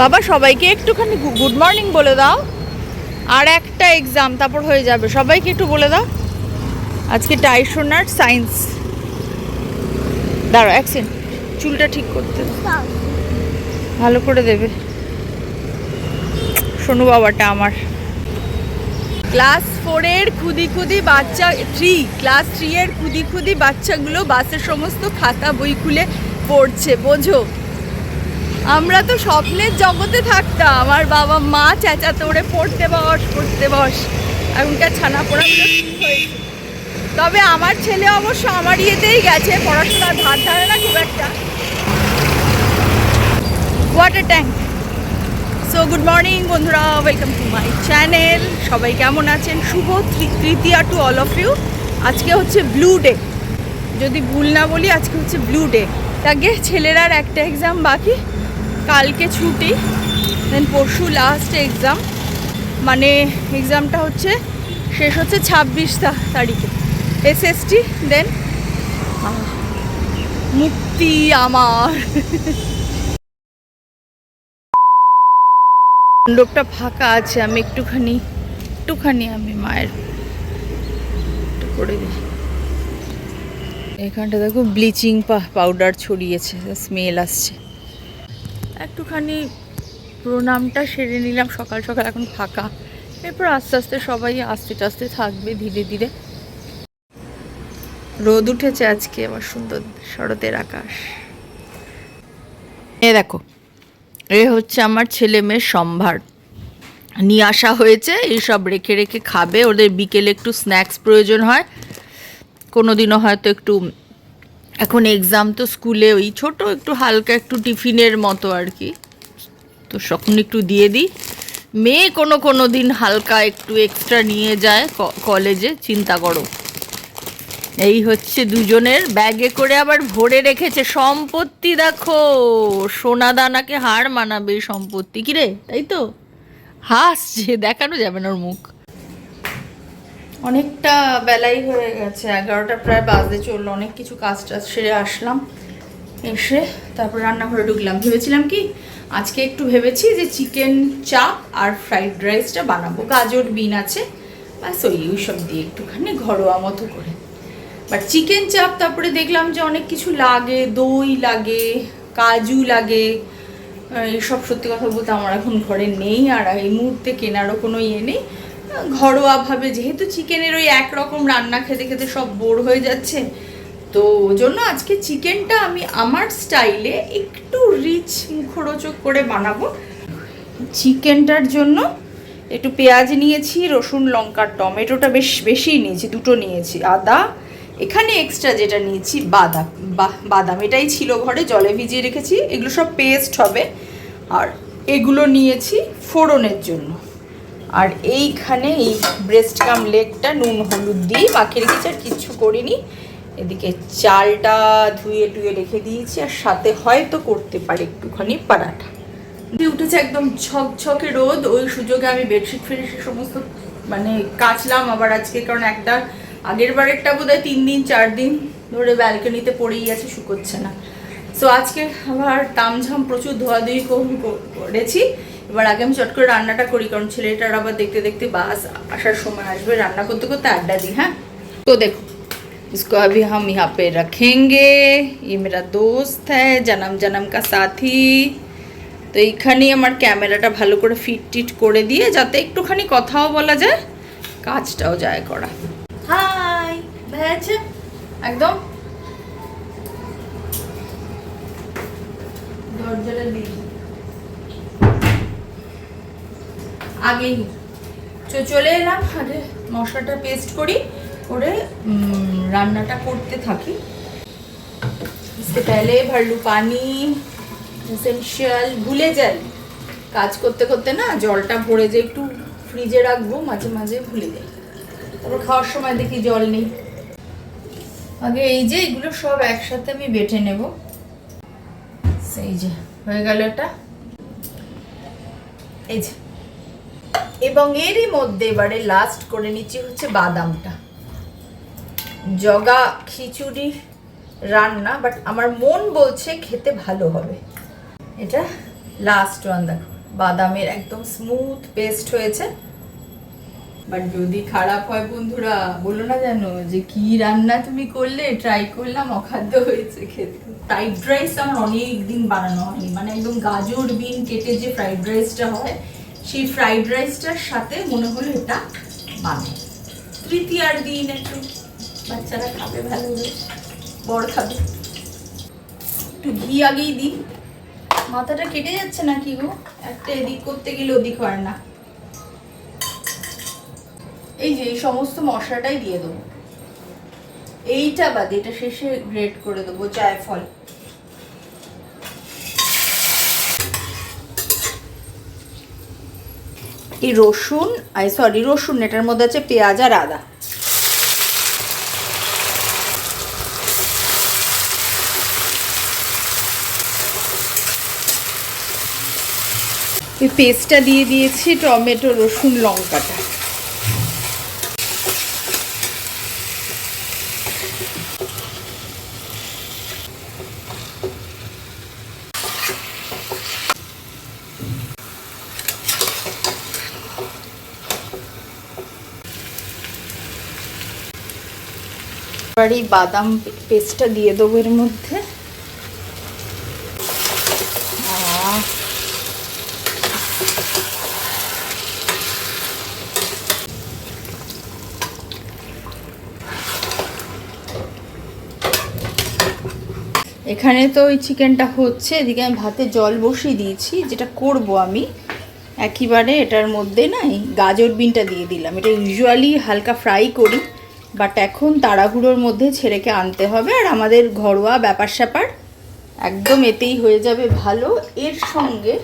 বাবা, সবাইকে একটুখানি গুড মর্নিং বলে দাও। আর একটা এক্সাম তারপর হয়ে যাবে। সবাইকে একটু বলে দাও। আজকে টাইসোনার সায়েন্স দাঁড়ো এক চুলটা ঠিক করতে। ভালো করে দেবে। শোনো বাবাটা আমার। ক্লাস ফোরের খুদি খুদি বাচ্চা থ্রি ক্লাস থ্রি এর খুদি খুদি বাচ্চাগুলো বাসের সমস্ত খাতা বই খুলে পড়ছে, বোঝো। আমরা তো স্বপ্নের জগতে থাকতাম আমার বাবা মা চেঁচাতে ওরে পড়তে বস পড়তে বস। এখনকার ছানা ঠিক হয়েছে। তবে আমার ছেলে অবশ্য আমার ইয়েতেই গেছে পড়াশোনার ধার ধারে না খুব একটা। Water tank so good morning বন্ধুরা ওয়েলকাম টু মাই চ্যানেল সবাই কেমন আছেন? শুভ তৃতীয়া টু অল অফ ইউ আজকে হচ্ছে ব্লু ডে যদি ভুল না বলি, আজকে হচ্ছে ব্লু ডে তাকে ছেলেরার একটা এক্সাম বাকি। কালকে ছুটি দেন পরশু লাস্ট এক্সাম মানে এক্সামটা হচ্ছে, শেষ হচ্ছে ছাব্বিশ তারিখে। এসএসটি দেন মুক্তি আমার। মণ্ডপটা ফাঁকা আছে, আমি একটুখানি একটুখানি আমি মায়ের করে দিই। এখানটা দেখো ব্লিচিং পাউডার ছড়িয়েছে স্মেল আসছে। একটুখানি প্রণামটা সেরে নিলাম, সকাল সকাল এখন ফাঁকা। এরপর আস্তে আস্তে সবাই আস্তে আস্তে থাকবে ধীরে ধীরে। রোদ উঠেছে আজকে আবার সুন্দর শরতের আকাশ। এ দেখো, এ হচ্ছে আমার ছেলে মেয়ের সম্ভার। নিয়ে আসা হয়েছে, এইসব রেখে রেখে খাবে। ওদের বিকেলে একটু স্ন্যাক্স প্রয়োজন হয়। কোনো দিনও হয়তো একটু এখন এক্সাম তো স্কুলে ওই ছোট, একটু হালকা একটু টিফিনের মতো আর কি। তো তখন একটু দিয়ে দিই। মেয়ে কোনো কোনো দিন হালকা একটু এক্সট্রা নিয়ে যায় কলেজে চিন্তা করো। এই হচ্ছে দুজনের ব্যাগে করে আবার ভরে রেখেছে। সম্পত্তি দেখো সোনা দানাকে হার মানাবে সম্পত্তি। কিরে, তাই তো? হাসছে, দেখানো যাবে না ওর মুখ। অনেকটা বেলাই হয়ে গেছে, এগারোটা প্রায় বাজতে চলল, অনেক কিছু কাজ টাজ সেরে আসলাম, এসে তারপর রান্নাঘরে ঢুকলাম। ভেবেছিলাম কি, আজকে একটু ভেবেছি যে চিকেন চাপ আর ফ্রাইড রাইসটা বানাবো। গাজর, বিন আছে, ব্যাস, ওই সব দিয়ে একটুখানি ঘরোয়া মতো করে। বাট চিকেন চাপ, তারপরে দেখলাম যে অনেক কিছু লাগে, দই লাগে, কাজু লাগে এসব সত্যি কথা বলতে আমার এখন ঘরে নেই, আর এই মুহূর্তে কেনারও কোনো ইয়ে নেই। ঘরোয়াভাবে, যেহেতু চিকেনের ওই একরকম রান্না খেতে খেতে সব বোর হয়ে যাচ্ছে, তো জন্য আজকে চিকেনটা আমি আমার স্টাইলে একটু রিচ মুখরোচক করে বানাবো। চিকেনটার জন্য একটু পেঁয়াজ নিয়েছি, রসুন, লঙ্কা, টমেটোটা বেশ বেশিই নিয়েছি, দুটো নিয়েছি, আদা। এখানে এক্সট্রা যেটা নিয়েছি, বাদাম। বাদাম এটাই ছিল ঘরে, জলে ভিজিয়ে রেখেছি, এগুলো সব পেস্ট হবে। আর এগুলো নিয়েছি ফোড়নের জন্য। আর এইখানে এই ব্রেস্ট কাম লেগটা নুন, হলুদ দিয়ে মাখিয়ে রেখেছি আর কিচ্ছু করিনি। এদিকে চালটা ধুয়ে টুয়ে রেখে দিয়েছি আর সাথে হয়তো করতে পারি একটুখানি পরাঠা। দিয়ে উঠেছে একদম ঝকঝকে রোদ, ওই সুযোগে আমি বেডশিট ফেডশিট সমস্ত মানে কাচলাম আবার আজকে, কারণ একটা আগের বারেরটা বোধ হয় তিন দিন, চার দিন ধরে ব্যালকনিতে পড়েই আছে, শুকোচ্ছে না। সো আজকে আবার তামঝাম প্রচুর ধোয়াধুয়ি কর- কর- করেছি। এবার আগে আমি চট করে রান্নাটা করি কারণ ছেলেটার আবার দেখতে দেখতে বাস আসার সময় আসবে রান্না করতে করতে আড্ডা দিই হ্যাঁ তো দেখো इसको अभी हम यहाँ पे रखेंगे ये मेरा दोस्त है जन्म जन्म का साथी তো এইখানেই আমার ক্যামেরাটা ভালো করে ফিট টিট করে দিয়ে যাতে একটুখানি কথাও বলা যায় কাজটাও যায় করা হাই আছে একদম দরজাটা দিয়ে আগেই তো চলে এলাম আগে মশলাটা পেস্ট করি করে উম, রান্নাটা করতে থাকি इससे पहले भर लूं पानी এসেনশিয়াল ভুলে যাই কাজ করতে করতে না জলটা ভরে যে একটু ফ্রিজে রাখবো মাঝে মাঝে ভুলে যাই তারপর খাওয়ার সময় দেখি জল নেই আগে এই যে এগুলো সব একসাথে আমি বেটে নেব সেই যে হয়ে গেল এটা এই যে এবং এরই মধ্যে এবারে লাস্ট করে নিচ্ছি হচ্ছে বাদামটা। জগা খিচুড়ি রান্না বাট আমার মন বলছে খেতে ভালো হবে। এটা লাস্ট ওয়ান দেখো। বাদামের একদম স্মুথ পেস্ট হয়েছে। বাট যদি খারাপ হয় বন্ধুরা, বলো না জানো যে কি রান্না তুমি করলে? ট্রাই করলাম, অখাদ্য হয়েছে খেতে। ফ্রাইড রাইস আমার অনেক দিন বানানো হয়নি। মানে একদম গাজর, বিন কেটে যে ফ্রাইড রাইসটা হয় সেই ফ্রাইড রাইসটার সাথে মনে হলো এটা বানাই তৃতীয়ার দিন একটু বাচ্চারা খাবে ভালো করে, বড় খাবে। একটু ঘি আগেই দিই। মাথাটা কেটে যাচ্ছে না কি গো? একটা এদিক করতে গেলে ওদিক হয় না। এই যে, এই সমস্ত মশলাটাই দিয়ে দেবো। এইটা বাদে, এটা শেষে গ্রেট করে দেবো, জায়ফল। এই রসুন, আই সরি, রসুন এটার মধ্যে আছে পেঁয়াজ আর আদা। এই পেস্টটা দিয়ে দিয়েছি টমেটো, রসুন, লঙ্কাটা। এবার এই বাদাম পেস্টটা দিয়ে দেবো এর মধ্যে। এখানে তো ওই চিকেনটা হচ্ছে, এদিকে আমি ভাতে জল বসিয়ে দিয়েছি, যেটা করব আমি। একেবারে এটার মধ্যে না গাজর বিনটা দিয়ে দিলাম। এটা ইউজুয়ালি হালকা ফ্রাই করি। বাট এখন তাড়াহুড়োর মধ্যে ছেলেকে আনতে হবে আর আমাদের ঘরোয়া ব্যাপার স্যাপার একদম এতেই হয়ে যাবে ভালো। এর সঙ্গে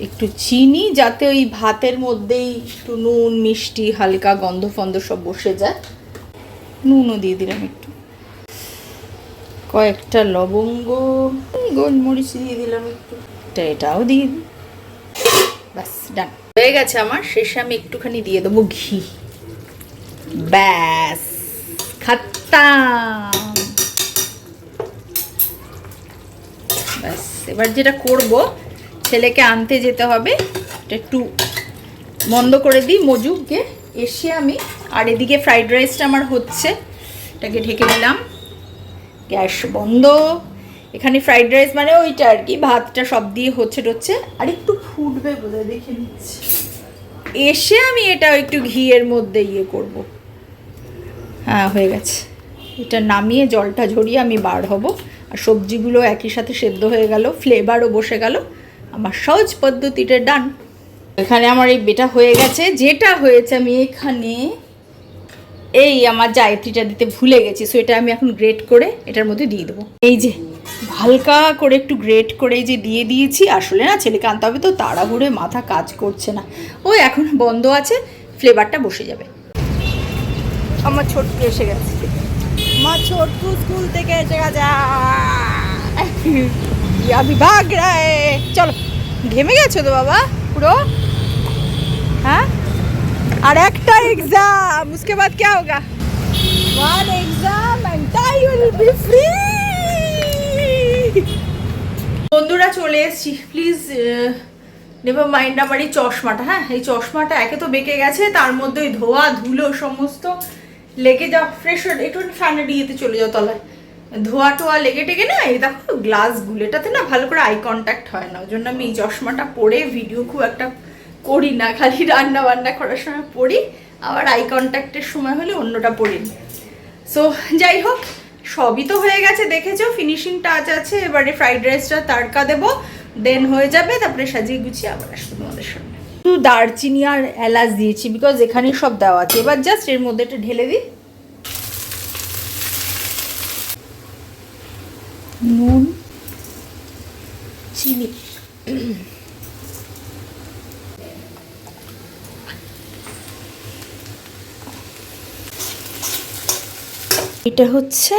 একটু চিনি যাতে ওই ভাতের মধ্যেই একটু নুন, মিষ্টি, হালকা গন্ধ ফন্ধ সব বসে যায়। নুনও দিয়ে দিলাম একটু। কয়েকটা লবঙ্গ, গোলমরিচ দিয়ে দিলাম একটু। এটা এটাও দিয়ে দিই। ব্যাস ডান হয়ে গেছে আমার। শেষে আমি একটুখানি দিয়ে দেবো ঘি। ব্যাস। খাত্তাম ব্যাস, এবার যেটা করব, ছেলেকে আনতে যেতে হবে একটু বন্ধ করে দিই মজুককে এসে আমি, আর এদিকে ফ্রাইড রাইসটা আমার হচ্ছে, এটাকে ঢেকে দিলাম। গ্যাস বন্ধ। এখানে ফ্রাইড রাইস মানে ওইটা আর কি, ভাতটা সব দিয়ে হচ্ছে টচ্ছে। আর একটু ফুটবে বোধ দেখে নিচ্ছি। এসে আমি এটা একটু ঘিয়ের মধ্যে ইয়ে করব। হ্যাঁ হয়ে গেছে। এটা নামিয়ে জলটা ঝরিয়ে আমি বার হব। আর সবজিগুলো একই সাথে সেদ্ধ হয়ে গেল, ফ্লেভারও বসে গেল। আমার সহজ পদ্ধতিটা ডান। এখানে আমার এই বেটা হয়ে গেছে। যেটা হয়েছে আমি এখানে এই আমার জায়ত্রীটা দিতে ভুলে গেছি সো এটা আমি এখন গ্রেট করে এটার মধ্যে দিয়ে দেবো। এই যে, হালকা করে একটু গ্রেট করে যে দিয়ে দিয়েছি, আসলে না ছেলেকে আনতে হবে তো তাড়াহুড়ে মাথা কাজ করছে না। ও এখন বন্ধ আছে ফ্লেভারটা বসে যাবে। আমার ছোট এসে গেছে। আমার ছোট্টু স্কুল থেকে এসে গেছে। আমি ভাগ রায়। চলো, ঘেমে গেছো তো বাবা? পুরো? হ্যাঁ? আর একটা এক্সাম উসকে বাদ কে হোগা? One exam and I will be বন্ধুরা, চলে এসেছি। প্লিজ নেভার মাইন্ড আমার এই চশমাটা হ্যাঁ? এই চশমাটা একে তো বেঁকে গেছে, তার মধ্যে ওই ধোয়া, ধুলো, সমস্ত লেগে যাও ফ্রেশ হয়ে একটু ফ্যানে ইয়েতে চলে যাও তলায়। ধোয়া টোয়া লেগে টেগে না, এই দেখো গ্লাসগুলো এটাতে না ভালো করে আই কন্ট্যাক্ট হয় না ওই জন্য আমি এই চশমাটা পরে ভিডিও খুব একটা করি না, খালি রান্না বান্না করার সময় পড়ি আবার আই কন্ট্যাক্টের সময় হলে অন্যটা পড়ি সো যাই হোক, সবই তো হয়ে গেছে, দেখেছ ফিনিশিং টাচ আছে, এবারে ফ্রাইড রাইসটা তাড়কা দেবো দেন হয়ে যাবে, তারপরে সাজিয়ে গুছিয়ে আবার আসব তোমাদের সামনে। শুধু দারচিনি আর এলাচ দিয়েছি বিকজ এখানে সব দেওয়া আছে। এবার জাস্ট এর মধ্যে একটা ঢেলে দিই। নুন, চিনি। এটা হচ্ছে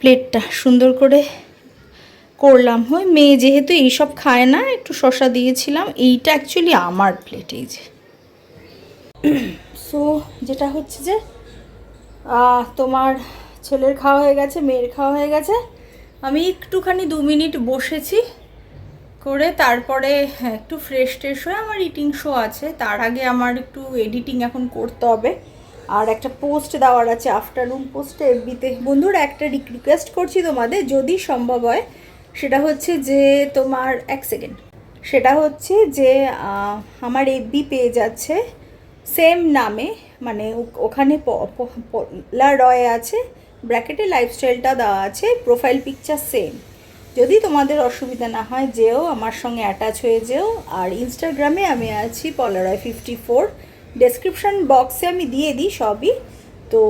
প্লেটটা সুন্দর করে করলাম। ওই মেয়ে যেহেতু এইসব খায় না একটু শশা দিয়েছিলাম এইটা অ্যাকচুয়ালি আমার প্লেট এই যে। সো যেটা হচ্ছে যে তোমার ছেলের খাওয়া হয়ে গেছে মেয়ের খাওয়া হয়ে গেছে। আমি একটুখানি দু মিনিট বসেছি করে তারপরে হ্যাঁ, একটু ফ্রেশ ট্রেশ হয়ে আমার ইটিং শো আছে। তার আগে আমার একটু এডিটিং এখন করতে হবে। আর একটা পোস্ট দেওয়ার আছে আফটারনুন পোস্টে এফবিতে বন্ধুরা একটা রিকোয়েস্ট করছি তোমাদের যদি সম্ভব হয় সেটা হচ্ছে যে তোমার এক সেকেন্ড সেটা হচ্ছে যে আমার এফবি পেজ আছে সেম নামে মানে ওখানে পলা রয় আছে ব্র্যাকেটে লাইফস্টাইলটা দেওয়া আছে প্রোফাইল পিকচার সেম যদি তোমাদের অসুবিধা না হয়, যেও, আমার সঙ্গে অ্যাটাচ হয়ে যেও। আর ইনস্টাগ্রামে আমি আছি পলারয় ফিফটি ফোর ডেসক্রিপশন বক্সে আমি দিয়ে দিই সবই। তো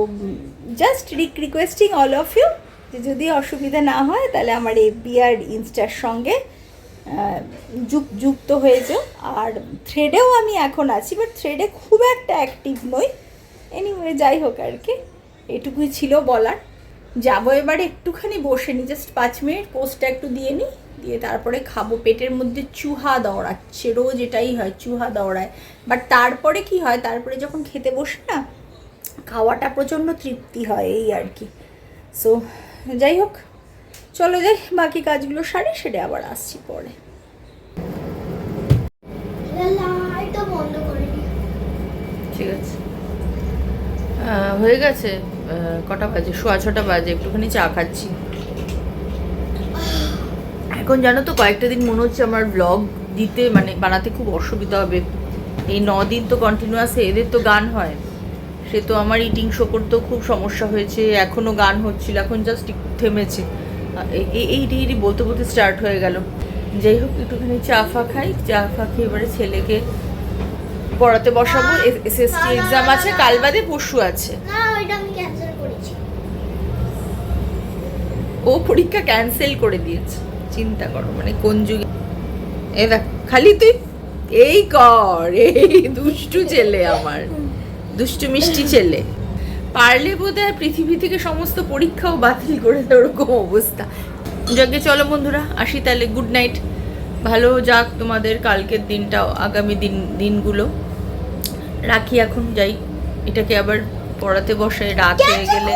just requesting all of you যে যদি অসুবিধা না হয়, তাহলে আমার এফবি আর ইনস্টার সঙ্গে যুক্ত হয়ে যাও। আর থ্রেডেও আমি এখন আছি বাট থ্রেডে খুব একটা অ্যাক্টিভ নই। এনিওয়ে যাই হোক আর কি, এটুকুই ছিল বলার। যাব এবারে একটুখানি বসে নি জাস্ট পাঁচ মিনিট পোস্টটা একটু দিয়ে নিই দিয়ে তারপরে খাব। পেটের মধ্যে চুহা দৌড়াচ্ছে, রোজ এটাই হয়, চুহা দৌড়ায়। বাট তারপরে কি হয়, তারপরে যখন খেতে বসে না, খাওয়াটা প্রচণ্ড তৃপ্তি হয়, এই আর কি। সো যাই হোক চলো যাই বাকি কাজগুলো সারি সেটা আবার আসছি পরে। ঠিক আছে। হয়ে গেছে কটা বাজে? সোয়া ছটা বাজে একটুখানি চা খাচ্ছি। এখন জানো তো কয়েকটা দিন মনে হচ্ছে আমার ব্লগ দিতে মানে বানাতে খুব অসুবিধা হবে। এই ন দিন তো কন্টিনিউয়াস এদের তো গান হয়। সে তো আমার ইটিং শো করতেও খুব সমস্যা হয়েছে এখনও গান হচ্ছিল এখন জাস্ট একটু থেমেছে। এই ডিগ্রি বলতে বলতে স্টার্ট হয়ে গেল। যাই হোক একটুখানি চা ফা খাই চা ফা খেয়ে এবারে ছেলেকে পড়াতে বসাবো। এসএসটি এক্সাম আছে কাল বাদে পরশু আছে। ও পরীক্ষা ক্যান্সেল করে দিয়েছে চিন্তা করো মানে কোন যুগে? এ দেখ খালি তুই এই কর এই দুষ্টু ছেলে আমার। দুষ্টু মিষ্টি ছেলে। পারলে বোধ হয় পৃথিবী থেকে সমস্ত পরীক্ষাও বাতিল করে দেয় ওরকম অবস্থা। যাকে চলো বন্ধুরা, আসি তাহলে। গুড নাইট ভালো যাক তোমাদের কালকের দিনটাও আগামী দিন, দিনগুলো। রাখি এখন, যাই। এটাকে আবার পড়াতে বসে রাত হয়ে গেলে।